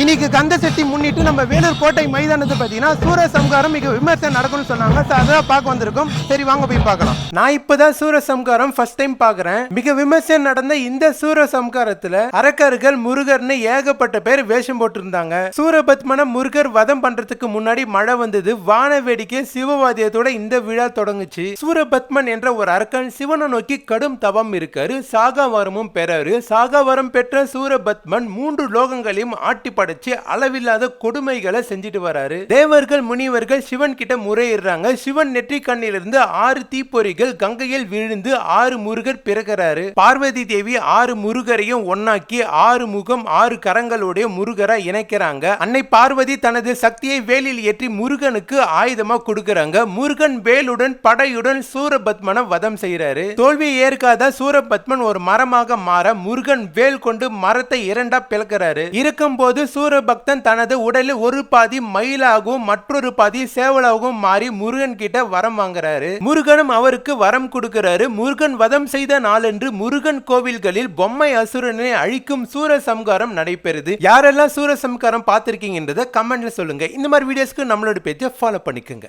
இன்னைக்கு கந்த சட்டி முன்னிட்டு நம்ம வேலூர் கோட்டை மைதானத்தை பார்த்தீங்கன்னா சூரசம்காரம் மிக விமர்சனம் நடக்கும்னு சொன்னாங்க. ஸோ அதான் பார்க்க வந்திருக்கோம். சரி வாங்க போய் பார்க்கலாம். நான் இப்பதான் சூரசம்காரம் ஃபர்ஸ்ட் டைம் பார்க்குறேன். மிக விமர்சனம் நடந்த இந்த சூரசம்காரத்துல அரக்கர்கள் முருகர்னு ஏகப்பட்ட பேர் வேஷம் போட்டிருந்தாங்க. சூரபத்மன முருகர் வதம் பண்றதுக்கு முன்னாடி மழை வந்தது. வான வேடிக்கை சிவவாதியத்தோட இந்த விழா தொடங்குச்சு. சூரபத்மன் என்ற ஒரு அரக்கன் சிவனை நோக்கி கடும் தவம் இருக்காரு. சாகாவரமும் பெறாரு. சாகாவரம் பெற்ற சூரபத்மன் மூன்று லோகங்களையும் ஆட்டி படைச்சு அளவில்லாத கொடுமைகளை செஞ்சுட்டு வராரு. தேவர்கள் முனிவர்கள் சிவன் கிட்ட முறையிடுறாங்க. சிவன் நெற்றி கண்ணிலிருந்து ஆறு தீப்பொறிகள் கங்கையில் விழுந்து ஆறு முருகர் பிறகுறாரு பார்வதி தேவி ஆறு முருகரையும் ஒன்னாக்கி ஆறு முகம் ஆறு கரங்களுடைய முருகரா இணைக்கிறாங்க. அன்னை பார்வதி தனது சக்தியை வேலில் ஏற்றி முருகனுக்கு ஆயுதமா கொடுக்கறாங்க. முருகன் வேலுடன் படையுடன் சூரபத்மனை வதம் செய்யறாரு தோல்வியை ஏற்காத சூரபத்மன் ஒரு மரமாக மாற முருகன் வேல் கொண்டு மரத்தை இரண்டா பிளக்கிறாரு. இருக்கும் போது சூரபக்தன் தனது உடலில் ஒரு பாதி மயிலாகவும் மற்றொரு பாதி சேவலாகவும் மாறி முருகன் கிட்ட வரம் வாங்குறாரு. முருகனும் அவருக்கு வரம் கொடுக்கிறாரு. முருகன் வதம் செய்த நாளன்று முருகன் கோவில்களில் பொம்மை அசுரனை அழிக்கும் சூர சம்காரம் நடைபெறுது. யாரெல்லாம் சூர சம்காரம் பார்த்துருக்கீங்கன்றத கமெண்ட்ல சொல்லுங்க. இந்த மாதிரி வீடியோஸ்க்கு நம்மளோட பேஜை ஃபாலோ பண்ணிக்கோங்க.